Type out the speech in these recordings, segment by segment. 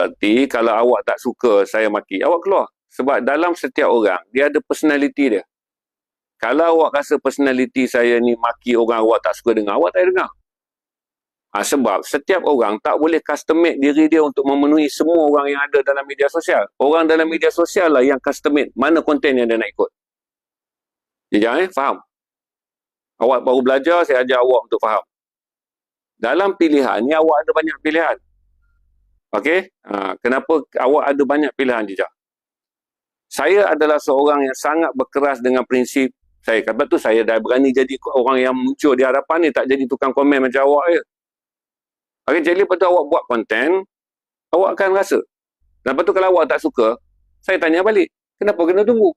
Berarti kalau awak tak suka saya maki, awak keluar. Sebab dalam setiap orang, dia ada personality dia. Kalau awak rasa personality saya ni maki orang awak tak suka dengar, awak tak dengar. Ha, sebab setiap orang tak boleh custom made diri dia untuk memenuhi semua orang yang ada dalam media sosial. Orang dalam media sosial lah yang custom made mana konten yang dia nak ikut. Ya, eh? faham? Awak baru belajar, saya ajar awak untuk faham. Dalam pilihan ni awak ada banyak pilihan. Okey? Ha, kenapa awak ada banyak pilihan jejak? Saya adalah seorang yang sangat berkeras dengan prinsip saya. Sebab tu saya dah berani jadi orang yang muncul di hadapan ni tak jadi tukang komen macam awak je. Okay, jadi lepas tu awak buat konten, awak akan rasa. Dan lepas tu kalau awak tak suka, saya tanya balik, kenapa kena tunggu?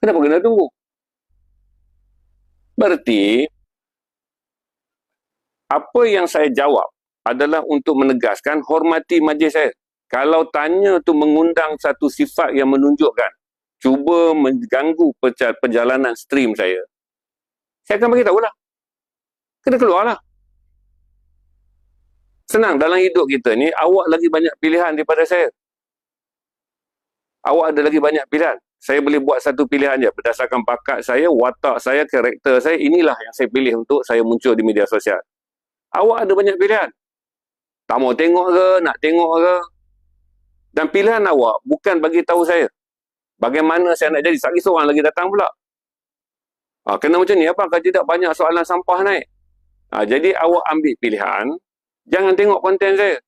Kenapa kena tunggu? Berarti, apa yang saya jawab adalah untuk menegaskan hormati majlis saya. Kalau tanya tu mengundang satu sifat yang menunjukkan cuba mengganggu perjalanan stream saya, saya akan bagi tahu lah. Kena keluar lah. Senang dalam hidup kita ni, awak lagi banyak pilihan daripada saya. Awak ada lagi banyak pilihan. Saya boleh buat satu pilihan je berdasarkan bakat saya, watak saya, karakter saya. Inilah yang saya pilih untuk saya muncul di media sosial. Awak ada banyak pilihan. Tak mau tengok ke, nak tengok ke. Dan pilihan awak bukan bagi tahu saya. Bagaimana saya nak jadi. Tak seorang lagi datang pula. Ha, kena macam ni apa? Kalau tidak banyak soalan sampah naik. Ha, jadi awak ambil pilihan, jangan tengok konten saya.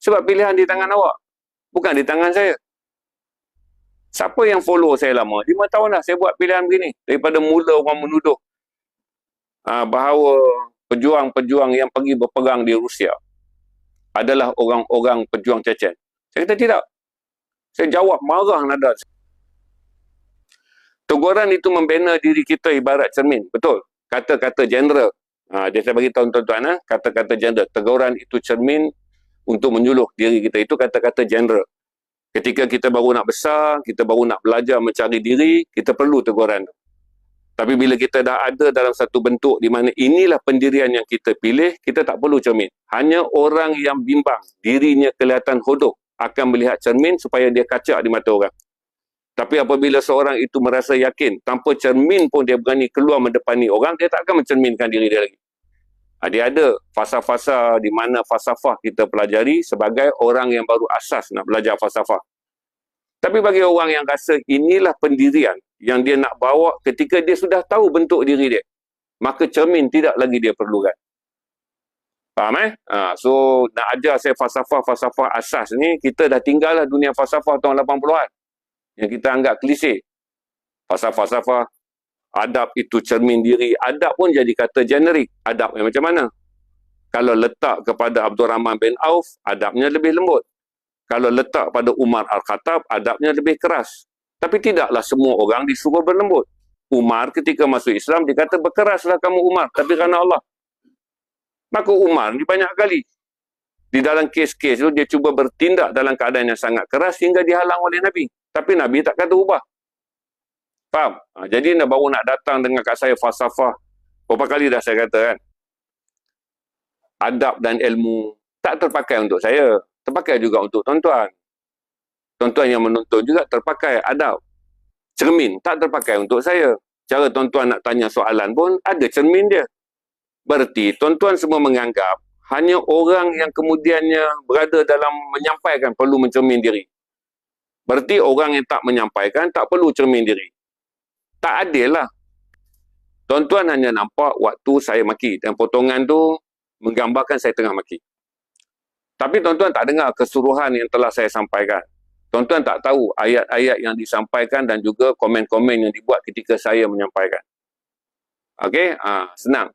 Sebab pilihan di tangan awak. Bukan di tangan saya. Siapa yang follow saya lama? Lima tahun dah saya buat pilihan begini. Daripada mula orang menuduh ha, bahawa pejuang-pejuang yang pergi berperang di Rusia adalah orang-orang pejuang Chechen. Saya kata tidak. Saya jawab marah nada. Teguran itu membina diri kita ibarat cermin. Betul. Kata-kata general. Ha, dia saya bagi tahu tuan-tuan, ha? kata-kata general. Teguran itu cermin untuk menyuluh diri kita. Itu kata-kata general. Ketika kita baru nak besar, kita baru nak belajar mencari diri, kita perlu teguran. Tapi bila kita dah ada dalam satu bentuk di mana inilah pendirian yang kita pilih, kita tak perlu cermin. Hanya orang yang bimbang, dirinya kelihatan hodoh, akan melihat cermin supaya dia kacak di mata orang. Tapi apabila seorang itu merasa yakin, tanpa cermin pun dia berani keluar mendepani orang, dia tak akan mencerminkan diri dia lagi. Ha, dia ada fasa-fasa di mana falsafah kita pelajari sebagai orang yang baru asas nak belajar falsafah. Tapi bagi orang yang rasa inilah pendirian yang dia nak bawa ketika dia sudah tahu bentuk diri dia, maka cermin tidak lagi dia perlukan. Faham eh? Ha, so, nak ajar saya falsafah-falsafah asas ni, kita dah tinggal lah dunia falsafah tahun 80-an yang kita anggap klise. Falsafah-falsafah, adab itu cermin diri. Adab pun jadi kata generik. Adab yang macam mana? Kalau letak kepada Abdul Rahman bin Auf, adabnya lebih lembut. Kalau letak pada Umar Al-Khattab, adabnya lebih keras. Tapi tidaklah semua orang disuruh berlembut. Umar ketika masuk Islam, dia kata berkeraslah kamu Umar. Tapi kerana Allah. Maka Umar ni banyak kali. Di dalam kes-kes itu, dia cuba bertindak dalam keadaan yang sangat keras hingga dihalang oleh Nabi. Tapi Nabi tak kata ubah. Faham? Ha, jadi nak baru nak datang dengan kat saya falsafah. Berapa kali dah saya kata kan? Adab dan ilmu tak terpakai untuk saya. Terpakai juga untuk tuan-tuan. Tuan-tuan yang menonton juga terpakai adab. Cermin tak terpakai untuk saya. Cara tuan-tuan nak tanya soalan pun ada cermin dia. Berarti tuan-tuan semua menganggap hanya orang yang kemudiannya berada dalam menyampaikan perlu mencermin diri. Berarti orang yang tak menyampaikan tak perlu cermin diri. Tak adil lah. Tuan-tuan hanya nampak waktu saya maki dan potongan tu menggambarkan saya tengah maki. Tapi tuan-tuan tak dengar keseluruhan yang telah saya sampaikan. Tuan-tuan tak tahu ayat-ayat yang disampaikan dan juga komen-komen yang dibuat ketika saya menyampaikan. Okey, ha, senang.